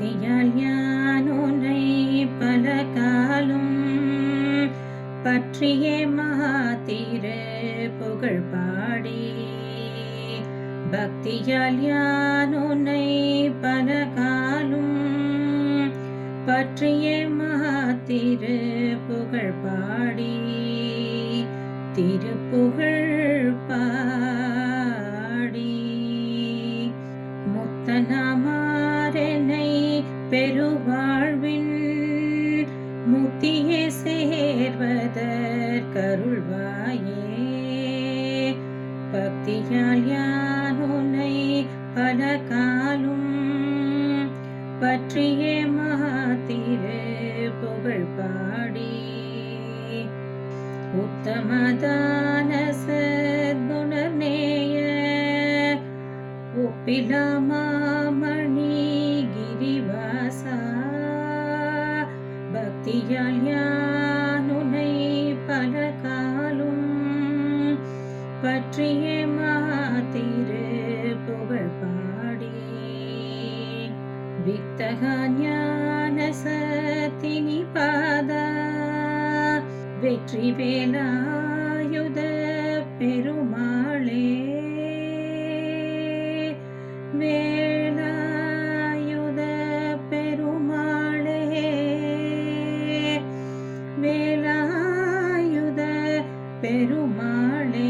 பக்தியால் யானுனை பல காலும் பற்றியே மாத்திரு புகழ் பாடி. பக்தியால் யானுனை பல காலும் பற்றியே மாத்திரு புகழ் பாடி. திருப்புகழ் பாடி. முத்தனமாறனை பெருவாழ்வின் முத்தியே சேர்வதற்கருள்வாயே பக்தியால் யானுனை பல காலும் பற்றியே மாத்திரு புகழ் பாடி. உத்தமதான சத்குணநேய ஒப்பிலாமா பக்தியால் யான் உனை பல காலும் பற்றியே மாத்திரு புகழ் பாடி வித்தகா ஞான சத்தினி பாத வெற்றி வேலாயுத பெருமாளே. வே பெருமாளே.